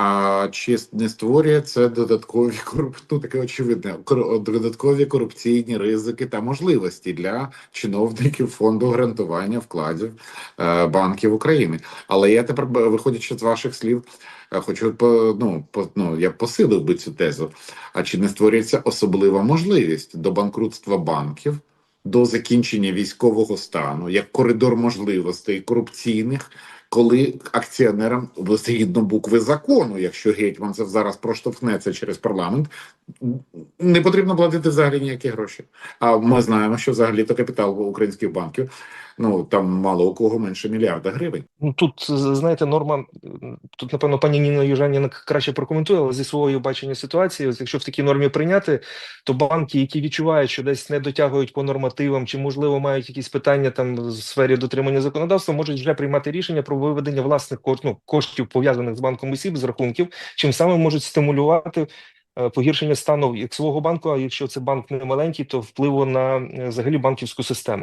А чи не створює це додаткові ну, таке очевидне додаткові корупційні ризики та можливості для чиновників фонду гарантування вкладів е, банків України? Але я тепер, виходячи з ваших слів, е, хочу ну, ну, я посилив би цю тезу. А чи не створюється особлива можливість до банкрутства банків? До закінчення військового стану як коридор можливостей корупційних, коли акціонерам згідно букви закону, якщо гетьман це зараз проштовхнеться через парламент, не потрібно платити взагалі ніякі гроші. А ми знаємо, що взагалі то капітал українських банків ну там мало у кого менше мільярда гривень. Ну тут знаєте, норма тут, напевно, пані Ніна Южаніна краще прокоментує, але зі свого бачення ситуації, якщо в такій нормі прийняти, то банки, які відчувають, що десь не дотягують по нормативам, чи можливо мають якісь питання там в сфері дотримання законодавства, можуть вже приймати рішення про виведення власних ну, коштів пов'язаних з банком осіб з рахунків, чим саме можуть стимулювати. е, Погіршення стану як свого банку, а якщо це банк не маленький, то впливу на е, взагалі банківську систему.